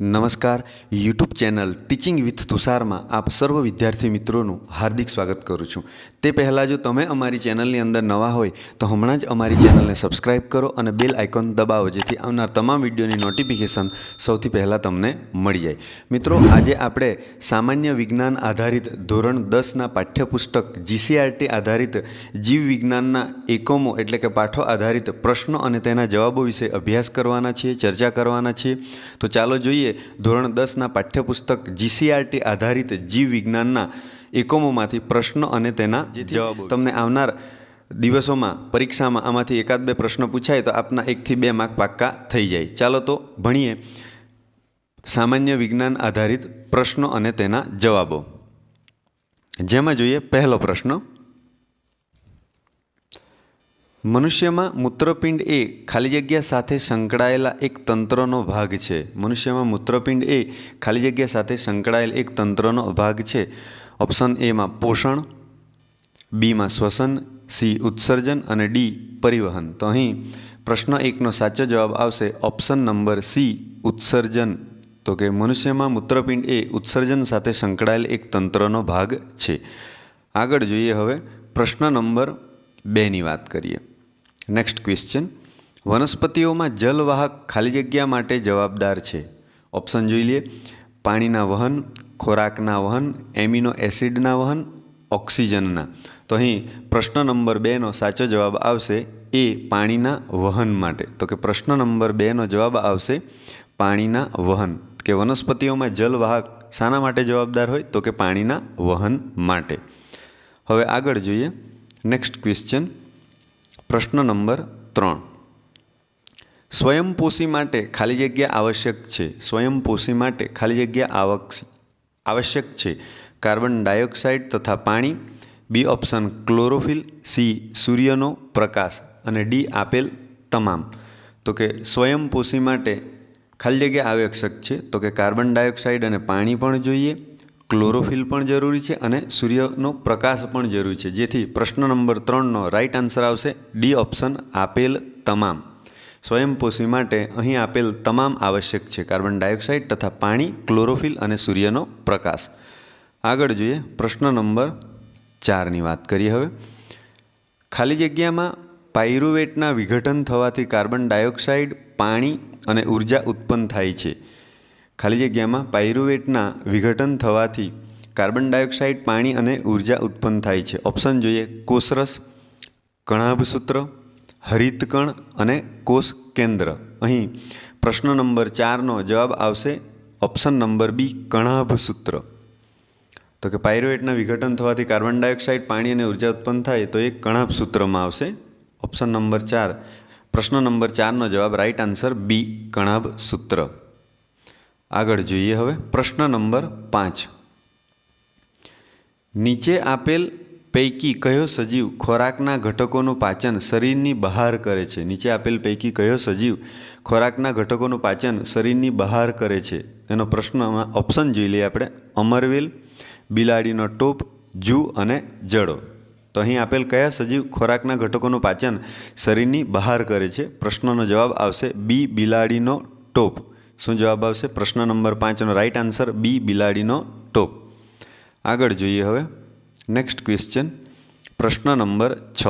નમસ્કાર. YouTube channel teaching with તુષારમાં આપ સર્વ વિદ્યાર્થી મિત્રોનું હાર્દિક સ્વાગત કરું છું. તે પહેલાં જો તમે અમારી ચેનલની અંદર નવા હોય, તો હમણાં જ અમારી ચેનલને સબસ્ક્રાઇબ કરો અને બેલ આઇકોન દબાવો, જેથી આવનાર તમામ વિડીયોની નોટિફિકેશન સૌથી પહેલાં તમને મળી જાય. મિત્રો, આજે આપણે સામાન્ય વિજ્ઞાન આધારિત ધોરણ દસના પાઠ્યપુસ્તક જીસીઆરટી આધારિત જીવ વિજ્ઞાનના એકમો એટલે કે પાઠો આધારિત પ્રશ્નો અને તેના જવાબો વિશે અભ્યાસ કરવાના છીએ, ચર્ચા કરવાના છીએ. તો ચાલો જોઈએ ધોરણ દસના પાઠ્યપુસ્તક જીસીઆરટી આધારિત જીવ વિજ્ઞાનના એકમોમાંથી પ્રશ્નો અને તેના જવાબો તમને આવનાર દિવસોમાં પરીક્ષામાં આમાંથી એકાદ બે પ્રશ્નો પૂછાય તો આપના એકથી બે માર્ક પાક્કા થઈ જાય. ચાલો તો ભણીએ. સામાન્ય વિજ્ઞાન આધારિત પ્રશ્નો અને તેના જવાબો. જેમાં જોઈએ પહેલો પ્રશ્ન. મનુષ્યમાં મૂત્રપિંડ એ ખાલી જગ્યા સાથે સંકળાયેલા એક તંત્રનો ભાગ છે. મનુષ્યમાં મૂત્રપિંડ એ ખાલી જગ્યા સાથે સંકળાયેલ એક તંત્રનો ભાગ છે. ઓપ્શન એમાં પોષણ બીમાં શ્વસન, સી ઉત્સર્જન અને ડી પરિવહન. તો અહીં પ્રશ્ન એકનો સાચો જવાબ આવશે ઓપ્શન નંબર સી ઉત્સર્જન. તો કે મનુષ્યમાં મૂત્રપિંડ એ ઉત્સર્જન સાથે સંકળાયેલ એક તંત્રનો ભાગ છે. આગળ જોઈએ હવે પ્રશ્ન નંબર બેની વાત કરીએ. નેક્સ્ટ ક્વેશ્ચન વનસ્પતિઓમાં જલવાહક ખાલી જગ્યા માટે જવાબદાર છે. ઓપ્શન જોઈ લઈએ. પાણીના વહન, ખોરાકના વહન એમિનો એસિડના વહન ઓક્સિજનના તો અહીં પ્રશ્ન નંબર બેનો સાચો જવાબ આવશે એ પાણીના વહન માટે. તો કે પ્રશ્ન નંબર બેનો જવાબ આવશે પાણીના વહન. કે વનસ્પતિઓમાં જલવાહક શાના માટે જવાબદાર હોય? તો કે પાણીના વહન માટે. હવે આગળ જોઈએ. નેક્સ્ટ ક્વેશ્ચન પ્રશ્ન નંબર ત્રણ. સ્વયંપોષી માટે ખાલી જગ્યા આવશ્યક છે. સ્વયંપોષી માટે ખાલી જગ્યા આવક આવશ્યક છે. કાર્બન ડાયોક્સાઇડ તથા પાણી બી ઓપ્શન ક્લોરોફિલ સી સૂર્યનો પ્રકાશ અને ડી આપેલ તમામ. તો કે સ્વયંપોષી માટે ખાલી જગ્યા આવશ્યક છે. તો કે કાર્બન ડાયોક્સાઇડ અને પાણી પણ જોઈએ. ક્લોરોફિલ પણ જરૂરી છે અને સૂર્યનો પ્રકાશ પણ જરૂરી છે. જેથી પ્રશ્ન નંબર ત્રણનો રાઈટ આન્સર આવશે ડી ઓપ્શન આપેલ તમામ. સ્વયંપોષી માટે અહીં આપેલ તમામ આવશ્યક છે. કાર્બન ડાયોક્સાઇડ તથા પાણી ક્લોરોફિલ અને સૂર્યનો પ્રકાશ. આગળ જોઈએ પ્રશ્ન નંબર ચારની વાત કરીએ હવે. ખાલી જગ્યામાં પાયરુવેટના વિઘટન થવાથી કાર્બન ડાયોક્સાઇડ, પાણી અને ઊર્જા ઉત્પન્ન થાય છે. ખાલી જગ્યામાં પાયરુવેટના વિઘટન થવાથી કાર્બન ડાયોક્સાઇડ પાણી અને ઊર્જા ઉત્પન્ન થાય છે. ઓપ્શન જોઈએ, કોષરસ કણાભસૂત્ર હરિતકણ અને કોષ કેન્દ્ર. અહીં પ્રશ્ન નંબર ચારનો જવાબ આવશે. ઓપ્શન નંબર બી કણાભસૂત્ર તો કે પાયરોએટના વિઘટન થવાથી કાર્બન ડાયોક્સાઇડ પાણી અને ઊર્જા ઉત્પન્ન થાય તો એ કણાભ સૂત્રમાં આવશે. ઓપ્શન નંબર ચાર. પ્રશ્ન નંબર ચારનો જવાબ રાઈટ આન્સર બી કણાભ સૂત્ર. આગળ જોઈએ હવે. પ્રશ્ન નંબર પાંચ. નીચે આપેલ પૈકી કયો સજીવ ખોરાકના ઘટકોનું પાચન શરીરની બહાર કરે છે? નીચે આપેલ પૈકી કયો સજીવ ખોરાકના ઘટકોનું પાચન શરીરની બહાર કરે છે? એનો પ્રશ્ન ઓપ્શન જોઈ લઈએ આપણે. અમરવેલ, બિલાડીનો ટોપ, જૂ અને જડો. તો અહીં આપેલ કયા સજીવ ખોરાકના ઘટકોનું પાચન શરીરની બહાર કરે છે? પ્રશ્નનો જવાબ આવશે બી, બિલાડીનો ટોપ. શું જવાબ આવશે? પ્રશ્ન નંબર પાંચનો રાઈટ આન્સર બી બિલાડીનો ટોપ. આગળ જોઈએ હવે. નેક્સ્ટ ક્વેશ્ચન પ્રશ્ન નંબર છ.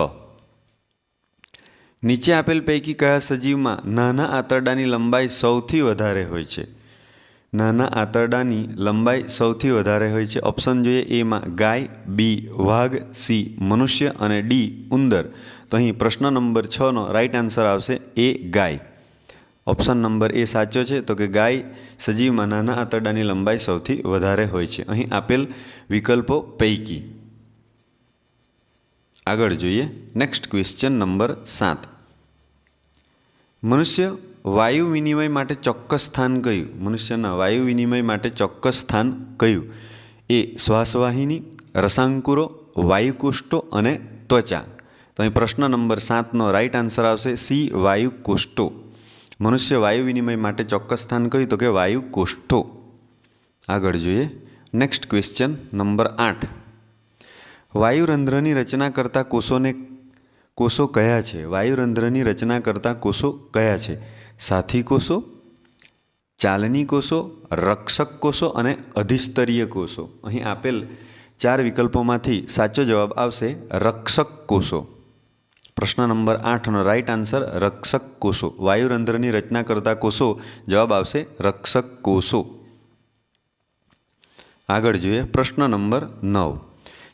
નીચે આપેલ પૈકી કયા સજીવમાં નાના આંતરડાની લંબાઈ સૌથી વધારે હોય છે? નાના આંતરડાની લંબાઈ સૌથી વધારે હોય છે. ઓપ્શન જોઈએ એમાં ગાય બી વાઘ સી મનુષ્ય અને ડી ઉંદર. તો અહીં પ્રશ્ન નંબર છનો રાઈટ આન્સર આવશે એ ગાય. ઓપ્શન નંબર એ સાચો છે, તો કે ગાય સજીવમાં નાના આંતરડાની લંબાઈ સૌથી વધારે હોય છે. અહીં આપેલ વિકલ્પો પૈકી. આગળ જોઈએ. નેક્સ્ટ ક્વેશ્ચન નંબર સાત. મનુષ્ય વાયુ વિનિમય માટે ચોક્કસ સ્થાન કયું? મનુષ્યના વાયુ વિનિમય માટે ચોક્કસ સ્થાન કયું? એ શ્વાસવાહિની, રસાંકુરો વાયુકુષ્ટો અને ત્વચા. તો અહીં પ્રશ્ન નંબર સાતનો રાઈટ આન્સર આવશે. સી, વાયુકોષ્ઠો. મનુષ્ય વાયુ વિનિમય માટે ચોક્કસ સ્થાન કહ્યું તો કે વાયુ કોષ્ઠો. આગળ જોઈએ. નેક્સ્ટ ક્વેશ્ચન નંબર આઠ. વાયુરંધ્રની રચના કરતા કોષોને કોષો કયા છે? વાયુરંધ્રની રચના કરતા કોષો કયા છે? સાથી કોષો, ચાલની કોષો, રક્ષક કોષો અને અધિસ્તરીય કોષો. અહીં આપેલ ચાર વિકલ્પોમાંથી સાચો જવાબ આવશે રક્ષક કોષો. પ્રશ્ન નંબર આઠનો રાઇટ આન્સર રક્ષક કોષો. વાયુરંધ્રની રચના કરતા કોષો. જવાબ આવશે રક્ષક કોષો. આગળ જોઈએ પ્રશ્ન નંબર નવ.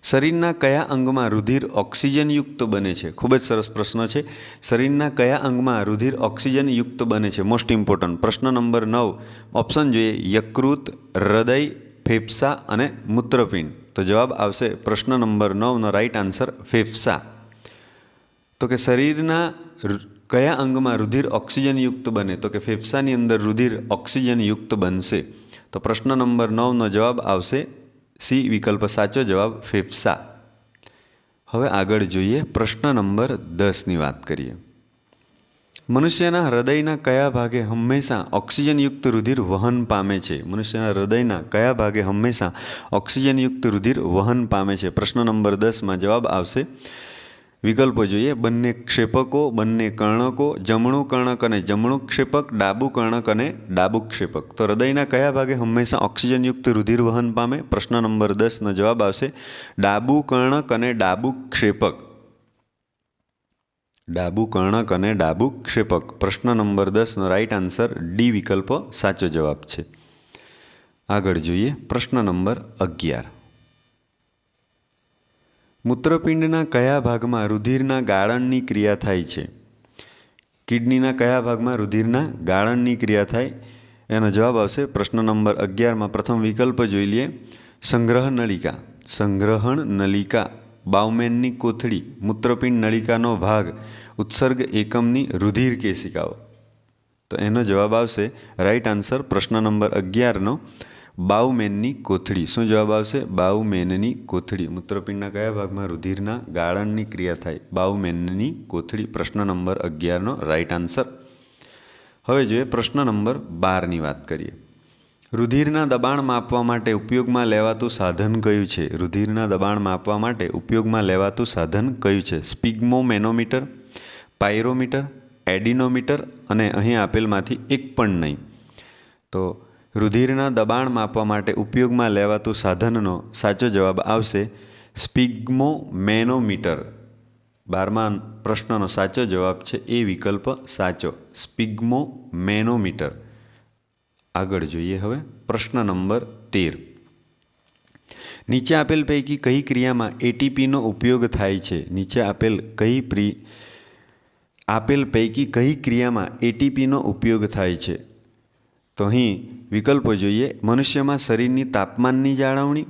શરીરના કયા અંગમાં રુધિર ઓક્સિજનયુક્ત બને છે? ખૂબ જ સરસ પ્રશ્ન છે. શરીરના કયા અંગમાં રુધિર ઓક્સિજનયુક્ત બને છે? મોસ્ટ ઇમ્પોર્ટન્ટ પ્રશ્ન નંબર નવ. ઓપ્શન જોઈએ યકૃત, હૃદય, ફેફસા અને મૂત્રપિંડ. તો જવાબ આવશે પ્રશ્ન નંબર નવનો રાઈટ આન્સર ફેફસા. તો કે શરીરના કયા અંગમાં રુધિર ઓક્સિજનયુક્ત બને? તો કે ફેફસાની અંદર રુધિર ઓક્સિજનયુક્ત બનશે. તો પ્રશ્ન નંબર નવનો જવાબ આવશે. સી, વિકલ્પ સાચો જવાબ ફેફસા. હવે આગળ જોઈએ પ્રશ્ન નંબર દસની વાત કરીએ. મનુષ્યના હૃદયના કયા ભાગે હંમેશા ઓક્સિજનયુક્ત રુધિર વહન પામે છે? મનુષ્યના હૃદયના કયા ભાગે હંમેશા ઓક્સિજનયુક્ત રુધિર વહન પામે છે? પ્રશ્ન નંબર દસમાં જવાબ આવશે. વિકલ્પો જોઈએ. બંને ક્ષેપકો, બંને કર્ણકો, જમણું કર્ણક અને જમણું ક્ષેપક, ડાબુ કર્ણક અને ડાબુ ક્ષેપક. તો હૃદયના કયા ભાગે હંમેશા ઓક્સિજનયુક્ત રુધિર વહન પામે? પ્રશ્ન નંબર દસનો જવાબ આવશે. ડાબુ કર્ણક અને ડાબુ ક્ષેપક. ડાબુ કર્ણક અને ડાબુ ક્ષેપક. પ્રશ્ન નંબર દસનો રાઈટ આન્સર ડી વિકલ્પ, સાચો જવાબ છે. આગળ જોઈએ. પ્રશ્ન નંબર અગિયાર. મૂત્રપિંડના કયા ભાગમાં રુધિરના ગાળણની ક્રિયા થાય છે? કિડનીના કયા ભાગમાં રુધિરના ગાળણની ક્રિયા થાય? એનો જવાબ આવશે પ્રશ્ન નંબર અગિયારમાં. પ્રથમ વિકલ્પ જોઈ લઈએ. સંગ્રહ નળિકા સંગ્રહણ નલિકા. બાઉમેનની કોથળી. મૂત્રપિંડ નળિકાનો ભાગ. ઉત્સર્ગ એકમની રુધિર કેશિકાઓ. તો એનો જવાબ આવશે. રાઈટ આન્સર પ્રશ્ન નંબર અગિયારનો. બાઉમેનની કોથળી. શું જવાબ આવશે? બાઉમેનની કોથળી. મૂત્રપિંડના કયા ભાગમાં રુધિરના ગાળણની ક્રિયા થાય? બાઉમેનની કોથળી પ્રશ્ન નંબર અગિયારનો રાઈટ આન્સર હવે જોઈએ પ્રશ્ન નંબર બારની વાત કરીએ. રુધિરના દબાણ માપવા માટે ઉપયોગમાં લેવાતું સાધન કયું છે? રુધિરના દબાણ માપવા માટે ઉપયોગમાં લેવાતું સાધન કયું છે? સ્પિગ્મોમેનોમીટર, પાયરોમીટર, એડિનોમીટર અને અહીં આપેલમાંથી એક પણ નહીં. તો રુધિરના દબાણ માપવા માટે ઉપયોગમાં લેવાતું સાધનનો સાચો જવાબ આવશે સ્પિગ્મોમેનોમીટર. બારમા પ્રશ્નનો સાચો જવાબ છે એ વિકલ્પ સાચો, સ્પિગ્મોમેનોમીટર. આગળ જોઈએ હવે પ્રશ્ન નંબર તેર. નીચે આપેલ પૈકી કઈ ક્રિયામાં એટીપીનો ઉપયોગ થાય છે? નીચે આપેલ કઈ પ્રી, આપેલ પૈકી કઈ ક્રિયામાં એટીપીનો ઉપયોગ થાય છે? તો અહીં વિકલ્પો જોઈએ. મનુષ્યમાં શરીરની તાપમાનની જાળવણી,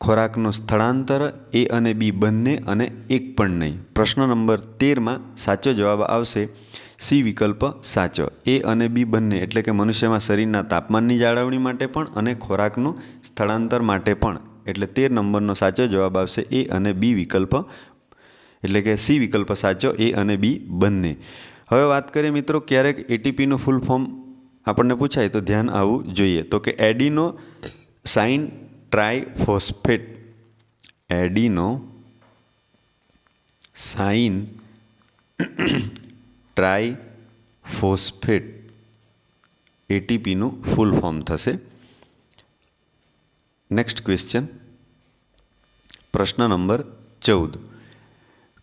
ખોરાકનું સ્થળાંતર, એ અને બી બંને અને એક પણ નહીં. પ્રશ્ન નંબર તેરમાં સાચો જવાબ આવશે. સી વિકલ્પ સાચો. એ અને બી બંને એટલે કે મનુષ્યમાં શરીરના તાપમાનની જાળવણી માટે પણ અને ખોરાકનું સ્થળાંતર માટે પણ. એટલે તેર નંબરનો સાચો જવાબ આવશે એ અને બી વિકલ્પ. એટલે કે સી વિકલ્પ સાચો, એ અને બી બંને. હવે વાત કરીએ મિત્રો, ક્યારેક એટીપીનું ફૂલ ફોર્મ આપણને પૂછાય તો ધ્યાન આવવું જોઈએ. તો કે adenosine ટ્રાયફોસ્ફેટ. Adenosine triphosphate. એટીપીનું full form થશે. Next question. પ્રશ્ન નંબર ચૌદ.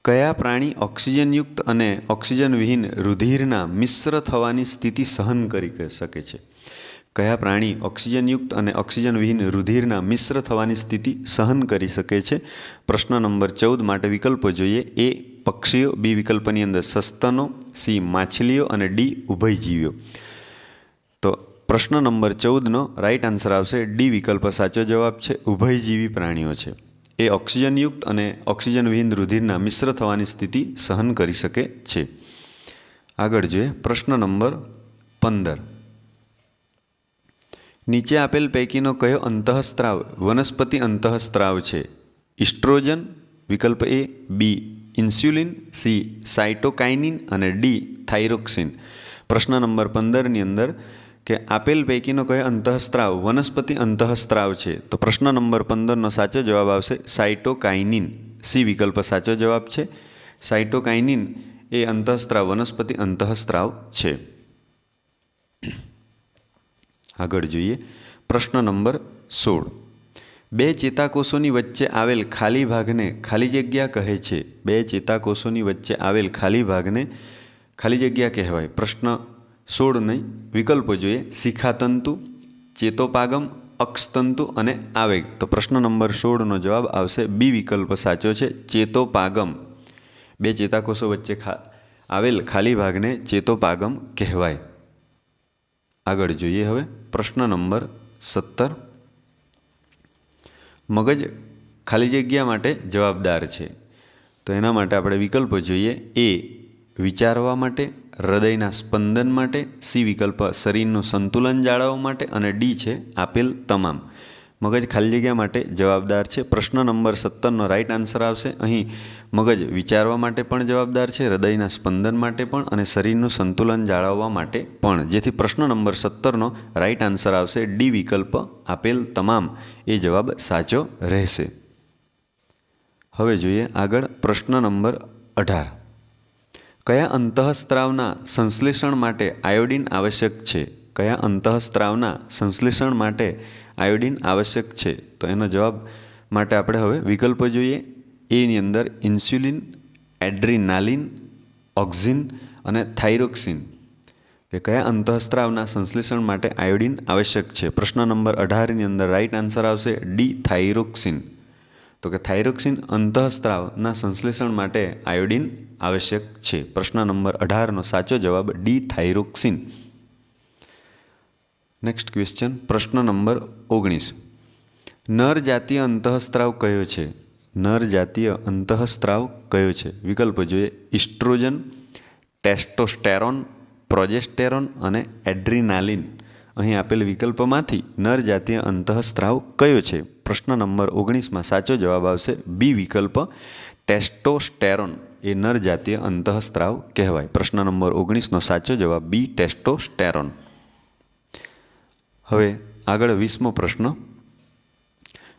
કયા પ્રાણી ઓક્સિજનયુક્ત અને ઓક્સિજન વિહીન રુધિરના મિશ્ર થવાની સ્થિતિ સહન કરી શકે છે? કયા પ્રાણી ઓક્સિજનયુક્ત અને ઓક્સિજન વિહીન રુધિરના મિશ્ર થવાની સ્થિતિ સહન કરી શકે છે? પ્રશ્ન નંબર ચૌદ માટે વિકલ્પો જોઈએ. એ, પક્ષીઓ, બી વિકલ્પની અંદર સસ્તનો, સી માછલીઓ અને ડી ઉભયજીવીઓ. તો પ્રશ્ન નંબર ચૌદનો રાઈટ આન્સર આવશે. ડી વિકલ્પ સાચો જવાબ છે. ઉભયજીવી પ્રાણીઓ છે. એ ઓક્સિજનયુક્ત અને ઓક્સિજન વિહીન રુધિરના મિશ્ર થવાની સ્થિતિ સહન કરી શકે છે. આગળ જોઈએ પ્રશ્ન નંબર પંદર. નીચે આપેલ પૈકીનો કયો અંતઃસ્ત્રાવ વનસ્પતિ અંતઃસ્ત્રાવ છે? ઇસ્ટ્રોજન વિકલ્પ A, B, insulin, C cytokinin અને ડી, થાઇરોક્સિન. પ્રશ્ન નંબર પંદરની અંદર કે આપેલ પૈકીનો કયો અંતઃસ્ત્રાવ? વનસ્પતિ અંતઃસ્ત્રાવ છે. તો પ્રશ્ન નંબર પંદરનો સાચો જવાબ આવશે સાઇટોકાઇનિન સી વિકલ્પ સાચો જવાબ છે. સાઇટોકાઇનિન એ અંતઃસ્ત્રાવ, વનસ્પતિ અંતઃસ્ત્રાવ છે. આગળ જોઈએ. પ્રશ્ન નંબર સોળ. બે ચેતાકોષોની વચ્ચે આવેલ ખાલી ભાગને ખાલી જગ્યા કહે છે. બે ચેતાકોષોની વચ્ચે આવેલ ખાલી ભાગને ખાલી જગ્યા કહેવાય. પ્રશ્ન સોળ નહીં વિકલ્પો જોઈએ. શિખાતંતુ, ચેતોપાગમ, અક્ષતંતુ અને આવેગ. તો પ્રશ્ન નંબર સોળનો જવાબ આવશે. બી વિકલ્પ સાચો છે. ચેતોપાગમ. બે ચેતાકોષો વચ્ચે ખા, આવેલ ખાલી ભાગને ચેતોપાગમ કહેવાય. આગળ જોઈએ હવે. પ્રશ્ન નંબર સત્તર. મગજ ખાલી જગ્યા માટે જવાબદાર છે. તો એના માટે આપણે વિકલ્પો જોઈએ. એ વિચારવા માટે, હૃદયના સ્પંદન માટે, સી વિકલ્પ શરીરનું સંતુલન જાળવવા માટે અને ડી છે આપેલ તમામ. મગજ ખાલી જગ્યા માટે જવાબદાર છે. પ્રશ્ન નંબર સત્તરનો રાઇટ આન્સર આવશે. અહીં મગજ વિચારવા માટે પણ જવાબદાર છે, હૃદયના સ્પંદન માટે પણ અને શરીરનું સંતુલન જાળવવા માટે પણ. જેથી પ્રશ્ન નંબર સત્તરનો રાઈટ આન્સર આવશે. ડી વિકલ્પ આપેલ તમામ. એ જવાબ સાચો રહેશે. હવે જોઈએ આગળ પ્રશ્ન નંબર અઢાર. કયા અંતઃસ્ત્રાવના સંશ્લેષણ માટે આયોડિન આવશ્યક છે? કયા અંતઃસ્ત્રાવના સંશ્લેષણ માટે આયોડિન આવશ્યક છે? તો એનો જવાબ માટે આપણે હવે વિકલ્પો જોઈએ. એની અંદર ઇન્સ્યુલિન, એડ્રીનાલિન, ઓક્ઝિન અને થાઇરોક્સિન. કે કયા અંતઃસ્ત્રાવના સંશ્લેષણ માટે આયોડિન આવશ્યક છે? પ્રશ્ન નંબર અઢારની અંદર રાઇટ આન્સર આવશે. D thyroxine. તો કે થાઇરોક્સિન અંતઃસ્ત્રાવના સંશ્લેષણ માટે આયોડિન આવશ્યક છે. પ્રશ્ન નંબર અઢારનો સાચો જવાબ ડી થાઇરોક્સિન નેક્સ્ટ ક્વેશ્ચન પ્રશ્ન નંબર ઓગણીસ. નર જાતીય અંતઃસ્ત્રાવ કયો છે? નર જાતીય અંતઃસ્ત્રાવ કયો છે? વિકલ્પો જોઈએ ઇસ્ટ્રોજન, ટેસ્ટોસ્ટેરોન, પ્રોજેસ્ટેરોન અને એડ્રીનાલિન. અહીં આપેલ વિકલ્પમાંથી નર જાતીય અંતઃસ્ત્રાવ કયો છે? પ્રશ્ન નંબર ઓગણીસમાં સાચો જવાબ આવશે બી વિકલ્પ. ટેસ્ટોસ્ટેરોન એ નર જાતીય અંતઃસ્ત્રાવ કહેવાય. પ્રશ્ન નંબર ઓગણીસનો સાચો જવાબ બી ટેસ્ટોસ્ટેરોન. હવે આગળ વીસમો પ્રશ્ન.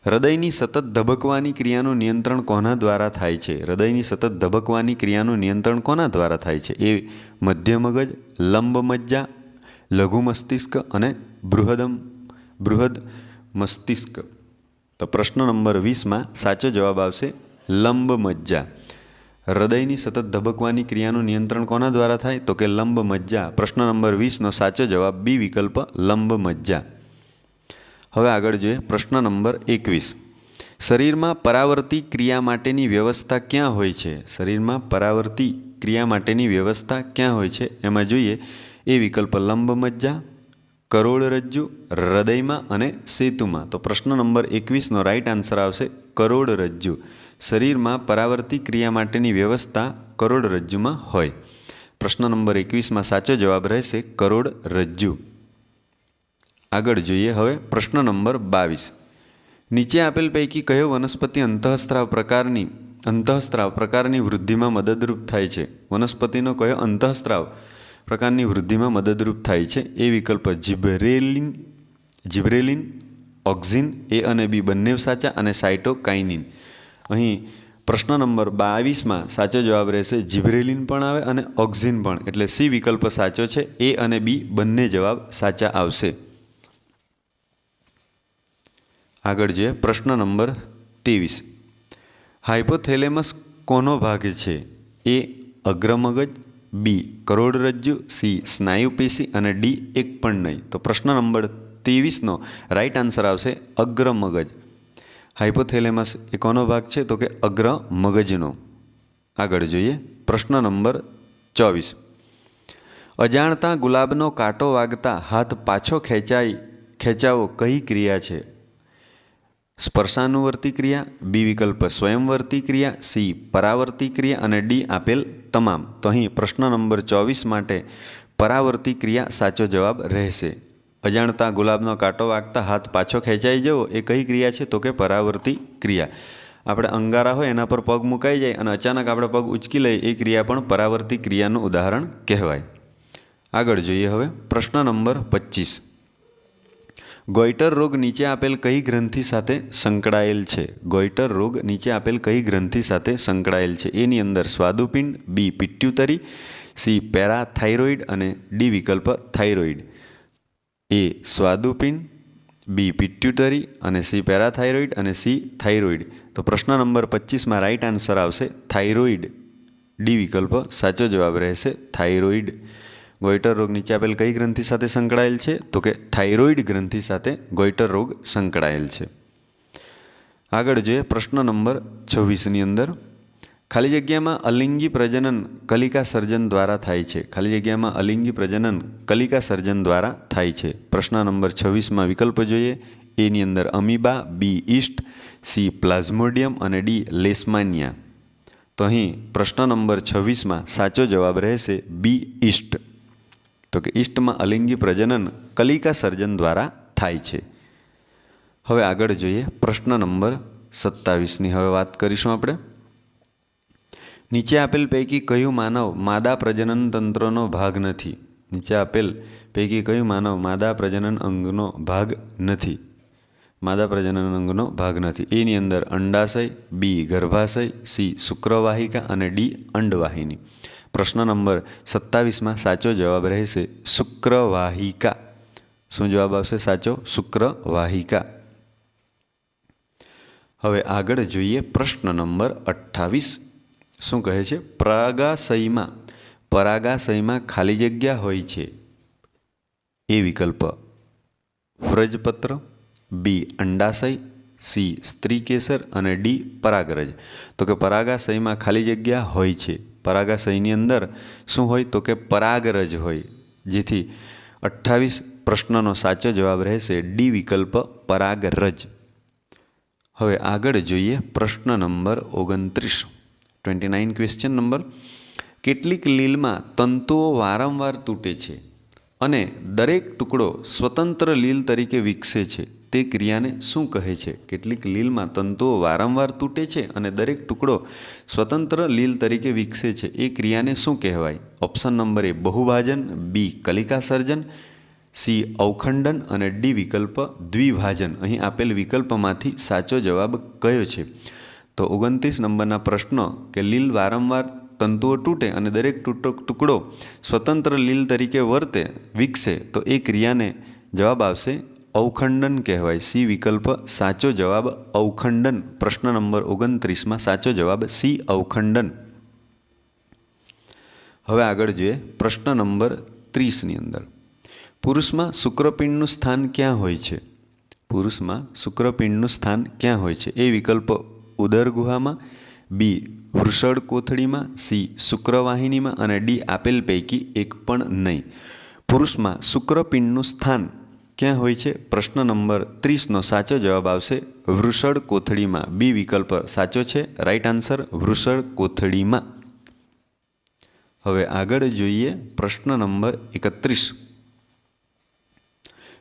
હૃદયની સતત ધબકવાની ક્રિયાનું નિયંત્રણ કોના દ્વારા થાય છે? હૃદયની સતત ધબકવાની ક્રિયાનું નિયંત્રણ કોના દ્વારા થાય છે? એ મધ્ય મગજ લંબ મજ્જા લઘુ મસ્તિષ્ક અને બૃહદમ, બૃહદ મસ્તિષ્ક. તો પ્રશ્ન નંબર વીસમાં સાચો જવાબ આવશે, લંબ મજ્જા. હૃદયની સતત ધબકવાની ક્રિયાનું નિયંત્રણ કોના દ્વારા થાય? તો કે લંબ મજ્જા. પ્રશ્ન નંબર વીસનો સાચો જવાબ બી વિકલ્પ, લંબ મજ્જા. હવે આગળ જોઈએ પ્રશ્ન નંબર એકવીસ. શરીરમાં પરાવર્તી ક્રિયા માટેની વ્યવસ્થા ક્યાં હોય છે? શરીરમાં પરાવર્તી ક્રિયા માટેની વ્યવસ્થા ક્યાં હોય છે? એમાં જોઈએ એ વિકલ્પ લંબ મજ્જા કરોડરજ્જુ હૃદયમાં અને સેતુમાં. તો પ્રશ્ન નંબર એકવીસનો રાઈટ આન્સર આવશે કરોડરજ્જુ શરીરમાં પરાવર્તી ક્રિયા માટેની વ્યવસ્થા કરોડરજ્જુમાં હોય. પ્રશ્ન નંબર એકવીસમાં સાચો જવાબ રહેશે કરોડરજ્જુ આગળ જોઈએ હવે પ્રશ્ન નંબર બાવીસ. નીચે આપેલ પૈકી કયો વનસ્પતિ અંતઃસ્ત્રાવ પ્રકારની અંતઃસ્ત્રાવ પ્રકારની વૃદ્ધિમાં મદદરૂપ થાય છે? વનસ્પતિનો કયો અંતઃસ્ત્રાવ? પ્રકારની વૃદ્ધિમાં મદદરૂપ થાય છે. એ વિકલ્પ જીબ્રેલિન જીબ્રેલિન, ઓક્ઝિન, એ અને બી બંને સાચા અને સાઇટોકાઇનિન અહીં પ્રશ્ન નંબર બાવીસમાં સાચો જવાબ રહેશે, જીબ્રેલિન પણ આવે અને ઓક્ઝિન પણ. એટલે સી વિકલ્પ સાચો છે, એ અને બી બંને જવાબ સાચા આવશે. આગળ જોઈએ પ્રશ્ન નંબર ત્રેવીસ. હાઇપોથેલેમસ કોનો ભાગ છે? એ અગ્રમગજ બી, કરોડરજ્જુ, સી સ્નાયુ પેશી અને ડી, એક પણ નહીં. તો પ્રશ્ન નંબર ત્રેવીસનો રાઈટ આન્સર આવશે અગ્ર મગજ. હાઇપોથેલેમસ એ કોનો ભાગ છે? તો કે અગ્ર મગજનો. આગળ જોઈએ. પ્રશ્ન નંબર ચોવીસ. અજાણતા ગુલાબનો કાંટો વાગતા હાથ પાછો ખેંચાઈ ખેંચાવો કઈ ક્રિયા છે? સ્પર્શાનુવર્તી ક્રિયા, બી વિકલ્પ સ્વયંવર્તી ક્રિયા, સી પરાવર્તી ક્રિયા અને ડી આપેલ તમામ. તો અહીં પ્રશ્ન નંબર ચોવીસ માટે પરાવર્તી ક્રિયા સાચો જવાબ રહેશે. અજાણતા ગુલાબનો કાંટો વાગતા હાથ પાછો ખેંચાઈ જવો એ કઈ ક્રિયા છે? તો કે પરાવર્તી ક્રિયા. આપણે અંગારા હોય એના પર પગ મુકાઈ જાય અને અચાનક આપણે પગ ઉચકી લઈએ એ ક્રિયા પણ પરાવર્તી ક્રિયાનું ઉદાહરણ કહેવાય. આગળ જોઈએ હવે પ્રશ્ન નંબર પચીસ. ગોઈટર રોગ નીચે આપેલ કઈ ગ્રંથિ સાથે સંકળાયેલ છે? ગોઈટર રોગ નીચે આપેલ કઈ ગ્રંથિ સાથે સંકળાયેલ છે? એની અંદર સ્વાદુપિંડ, બી પિટ્યુતરી, સી પેરાથાઇરોઇડ અને ડી વિકલ્પ થાઇરોઇડ. એ સ્વાદુપિંડ, બી પિટ્યુટરી અને સી પેરાથાઇરોઇડ અને સી થાઇરોઇડ. તો પ્રશ્ન નંબર પચીસમાં રાઇટ આન્સર આવશે થાઇરોઇડ. ડી વિકલ્પ સાચો જવાબ રહેશે થાઇરોઇડ. ગોઈટર રોગ નીચે આપેલ કઈ ગ્રંથિ સાથે સંકળાયેલ છે? તો કે થાઇરોઇડ ગ્રંથિ સાથે ગોઈટર રોગ સંકળાયેલ છે. આગળ જોઈએ પ્રશ્ન નંબર છવ્વીસની અંદર. ખાલી જગ્યામાં અલિંગી પ્રજનન કલિકા સર્જન દ્વારા થાય છે. ખાલી જગ્યામાં અલિંગી પ્રજનન કલિકા સર્જન દ્વારા થાય છે. પ્રશ્ન નંબર છવ્વીસમાં વિકલ્પ જોઈએ. એની અંદર amoeba B yeast C plasmodium અને ડી લેસ્માનિયા. તો અહીં પ્રશ્ન નંબર છવ્વીસમાં સાચો જવાબ રહેશે બી ઈસ્ટ. તો કે ઈસ્ટમાં અલિંગી પ્રજનન કલિકા સર્જન દ્વારા થાય છે. હવે આગળ જોઈએ પ્રશ્ન નંબર સત્તાવીસની. હવે વાત કરીશું આપણે. નીચે આપેલ પૈકી કયું માનવ માદા પ્રજનન તંત્રનો ભાગ નથી? નીચે આપેલ પૈકી કયું માનવ માદા પ્રજનન અંગનો ભાગ નથી? માદા પ્રજનન અંગનો ભાગ નથી. એની અંદર અંડાશય, બી ગર્ભાશય, સી શુક્રવાહિકા અને ડી અંડવાહિની. પ્રશ્ન નંબર સત્તાવીસમાં સાચો જવાબ રહેશે શુક્રવાહિકા. શું જવાબ આવશે સાચો? શુક્રવાહિકા. હવે આગળ જોઈએ પ્રશ્ન નંબર અઠ્ઠાવીસ. શું કહે છે? પરાગાશયમાં. પરાગાશયમાં ખાલી જગ્યા હોય છે. એ વિકલ્પ વ્રજપત્ર, બી અંડાશય, સી સ્ત્રી કેસર અને ડી પરાગરજ. તો કે પરાગાશયમાં ખાલી જગ્યા હોય છે. પરાગાશયની અંદર શું હોય તો કે પરાગરજ હોય. જેથી અઠ્ઠાવીસ પ્રશ્નનો સાચો જવાબ રહેશે ડી વિકલ્પ પરાગરજ. હવે આગળ જોઈએ પ્રશ્ન નંબર ઓગણત્રીસ. ટ્વેન્ટી નાઇન ક્વેશ્ચન નંબર કેટલીક લીલમાં તંતુઓ વારંવાર તૂટે છે અને દરેક ટુકડો સ્વતંત્ર લીલ તરીકે વિકસે છે. તે ક્રિયાને શું કહે છે? કેટલીક લીલમાં તંતુઓ વારંવાર તૂટે છે અને દરેક ટુકડો સ્વતંત્ર લીલ તરીકે વિકસે છે. એ ક્રિયાને શું કહેવાય? ઓપ્શન નંબર એ બહુભાજન, બી કલિકા સર્જન સી અવખંડન અને ડી વિકલ્પ દ્વિભાજન. અહીં આપેલ વિકલ્પમાંથી સાચો જવાબ કયો છે? તો ઓગણત્રીસ નંબરના પ્રશ્નો કે લીલ વારંવાર તંતુઓ તૂટે અને દરેક ટુકડો સ્વતંત્ર લીલ તરીકે વર્તે, વિકસે, તો એ ક્રિયાને જવાબ આવશે અવખંડન કહેવાય. સી વિકલ્પ, સાચો જવાબ, અવખંડન. પ્રશ્ન નંબર ઓગણત્રીસમાં સાચો જવાબ, સી અવખંડન. હવે આગળ જોઈએ પ્રશ્ન નંબર ત્રીસની અંદર. પુરુષમાં શુક્રપિંડનું સ્થાન ક્યાં હોય છે? પુરુષમાં શુક્રપિંડનું સ્થાન ક્યાં હોય છે? એ વિકલ્પ ઉદર ગુહામાં, બી વૃષળ કોથળીમાં, સી શુક્રવાહિનીમાં અને ડી આપેલ પૈકી એક પણ નહીં. પુરુષમાં શુક્રપિંડનું સ્થાન ક્યાં હોય છે? પ્રશ્ન નંબર ત્રીસનો સાચો જવાબ આવશે. વૃષળ કોથળીમાં. બી વિકલ્પ સાચો છે. રાઈટ આન્સર વૃષળ કોથળીમાં. હવે આગળ જોઈએ પ્રશ્ન નંબર એકત્રીસ.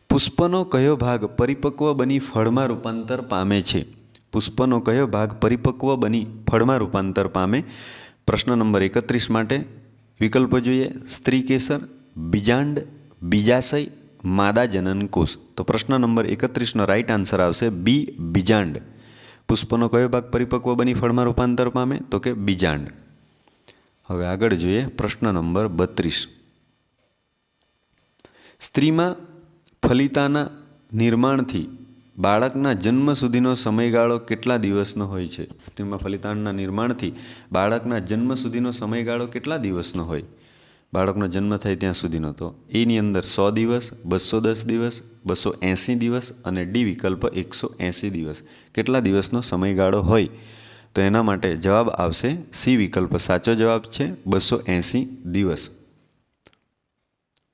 પુષ્પનો કયો ભાગ પરિપક્વ બની ફળમાં રૂપાંતર પામે છે? પુષ્પનો કયો ભાગ પરિપક્વ બની ફળમાં રૂપાંતર પામે? પ્રશ્ન નંબર એકત્રીસ માટે વિકલ્પ જોઈએ. સ્ત્રી કેસર, બીજાંડ, બીજાશય માદા જનન કોષ. તો પ્રશ્ન નંબર એકત્રીસનો રાઈટ આન્સર આવશે બી, બીજાંડ. પુષ્પનો કયો ભાગ પરિપક્વ બની ફળમાં રૂપાંતર પામે? તો કે બીજાંડ. હવે આગળ જોઈએ પ્રશ્ન નંબર બત્રીસ. સ્ત્રીમાં ફલિતાના નિર્માણથી બાળકના જન્મ સુધીનો સમયગાળો કેટલા દિવસનો હોય છે? સ્ત્રીમાં ફલિતાણના નિર્માણથી બાળકના જન્મ સુધીનો સમયગાળો કેટલા દિવસનો હોય? બાળકનો જન્મ થાય ત્યાં સુધીનો. તો એની અંદર સો દિવસ, બસો દસ દિવસ, બસો એંસી દિવસ અને ડી વિકલ્પ એકસો એંસી દિવસ. કેટલા દિવસનો સમયગાળો હોય? તો એના માટે જવાબ આવશે સી વિકલ્પ. સાચો જવાબ છે બસો એંસી દિવસ.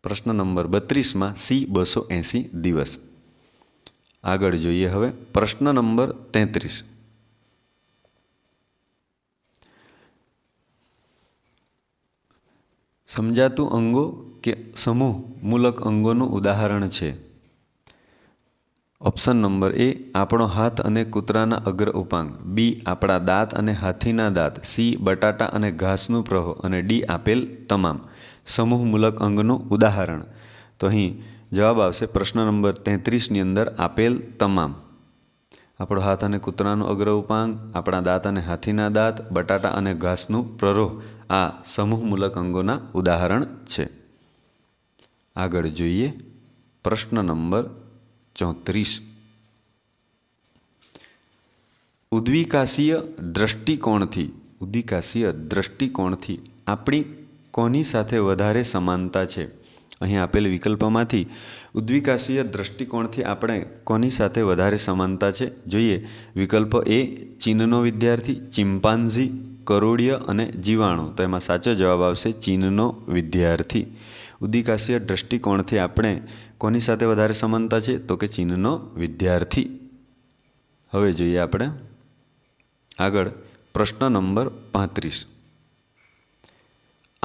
પ્રશ્ન નંબર બત્રીસમાં સી બસો એંસી દિવસ. આગળ જોઈએ હવે. પ્રશ્ન નંબર તેત્રીસ. સમજાતું અંગો કે સમૂહ મૂલક અંગોનું ઉદાહરણ છે. ઓપ્શન નંબર એ આપણો હાથ અને કૂતરાના અગ્ર ઉપાંગ. બી આપણા દાંત અને હાથીના દાંત. સી બટાટા અને ઘાસનું પ્રહો અને ડી આપેલ તમામ. સમૂહ મૂલક અંગનું ઉદાહરણ. તો અહીં જવાબ આવશે પ્રશ્ન નંબર તેત્રીસની અંદર આપેલ તમામ. આપણો હાથ અને કૂતરાનું અગ્ર ઉપાંગ આપણા દાંત અને હાથીના દાંત, બટાટા અને ઘાસનું પ્રરોહ આ સમૂહમૂલક અંગોના ઉદાહરણ છે. આગળ જોઈએ પ્રશ્ન નંબર ચોત્રીસ. ઉદ્વિકાસીય દ્રષ્ટિકોણથી ઉદ્વિકાસીય દ્રષ્ટિકોણથી આપણી કોની સાથે વધારે સમાનતા છે? અહીં આપેલ વિકલ્પમાંથી ઉદ્વિકાસીય દ્રષ્ટિકોણથી આપણે કોની સાથે વધારે સમાનતા છે? જોઈએ, વિકલ્પ એ ચીનનો વિદ્યાર્થી ચિમ્પાન્ઝી કરોડિય અને જીવાણુ. તો એમાં સાચો જવાબ આવશે ચીનનો વિદ્યાર્થી. ઉદ્વિકાસીય દ્રષ્ટિકોણથી આપણે કોની સાથે વધારે સમાનતા છે? તો કે ચીનનો વિદ્યાર્થી. હવે જોઈએ આપણે આગળ. પ્રશ્ન નંબર પાંત્રીસ.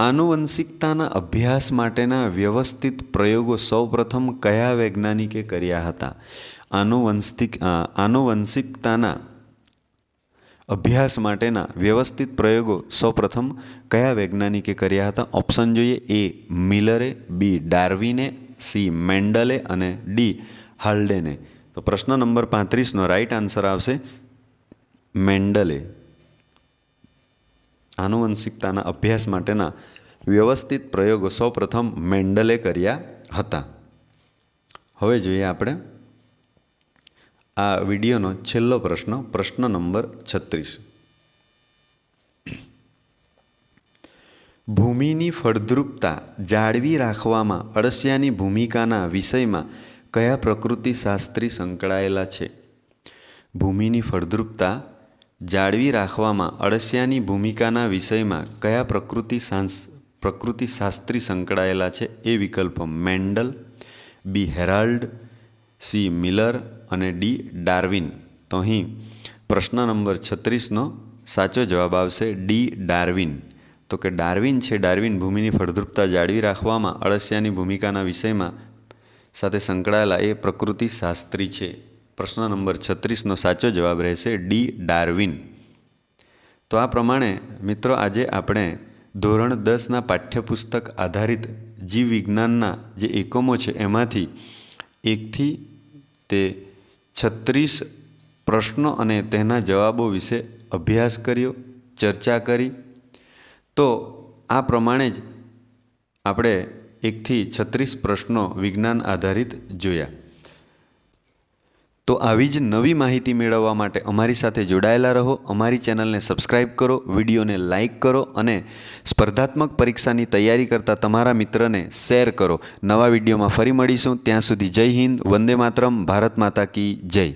આનુવંશિકતાના અભ્યાસ માટેના વ્યવસ્થિત પ્રયોગો સૌપ્રથમ કયા વૈજ્ઞાનિકે કર્યા હતા? આનુવંશિક આનુવંશિકતાના અભ્યાસ માટેના વ્યવસ્થિત પ્રયોગો સૌપ્રથમ કયા વૈજ્ઞાનિકે કર્યા હતા? ઓપ્શન જોઈએ એ મિલરે, બી ડાર્વિને, સી મેન્ડલે અને ડી હાલ્ડેને. તો પ્રશ્ન નંબર પાંત્રીસનો રાઈટ આન્સર આવશે મેન્ડલે. આનુવંશિકતાના અભ્યાસ માટેના વ્યવસ્થિત પ્રયોગો સૌપ્રથમ મેન્ડલે કર્યા હતા. હવે જોઈએ આપણે આ વિડીયોનો છેલ્લો પ્રશ્ન પ્રશ્ન નંબર છત્રીસ. ભૂમિની ફળદ્રુપતા જાળવી રાખવામાં અળસિયાની ભૂમિકાના વિષયમાં કયા પ્રકૃતિશાસ્ત્રી સંકળાયેલા છે? ભૂમિની ફળદ્રુપતા જાળવી રાખવામાં અળસિયાની ભૂમિકાના વિષયમાં કયા પ્રકૃતિ પ્રકૃતિશાસ્ત્રી સંકળાયેલા છે એ વિકલ્પ Mendel, B Herald, C Miller અને ડી ડાર્વિન. તો અહીં પ્રશ્ન નંબર છત્રીસનો સાચો જવાબ આવશે ડી ડાર્વિન. તો કે ડાર્વિન છે, ડાર્વિન ભૂમિની ફળદ્રુપતા જાળવી રાખવામાં અળસિયાની ભૂમિકાના વિષયમાં સાથે સંકળાયેલા એ પ્રકૃતિશાસ્ત્રી છે. પ્રશ્ન નંબર છત્રીસનો સાચો જવાબ રહેશે ડી ડાર્વિન. તો આ પ્રમાણે મિત્રો આજે આપણે ધોરણ દસના પાઠ્યપુસ્તક આધારિત જીવવિજ્ઞાનના જે એકમો છે એમાંથી એકથી તે છત્રીસ પ્રશ્નો અને તેના જવાબો વિશે અભ્યાસ કર્યો, ચર્ચા કરી. તો આ પ્રમાણે જ આપણે એકથી છત્રીસ પ્રશ્નો વિજ્ઞાન આધારિત જોયા. તો આવી જ નવી માહિતી મેળવવા માટે અમારી સાથે જોડાયેલા રહો, અમારી ચેનલને સબસ્ક્રાઈબ કરો, વિડીયોને લાઇક કરો અને સ્પર્ધાત્મક પરીક્ષાની તૈયારી કરતા તમારા મિત્રને શેર કરો. નવા વિડીયોમાં ફરી મળીશું. ત્યાં સુધી જય હિન્દ, વંદે માતરમ, ભારત માતા કી જય.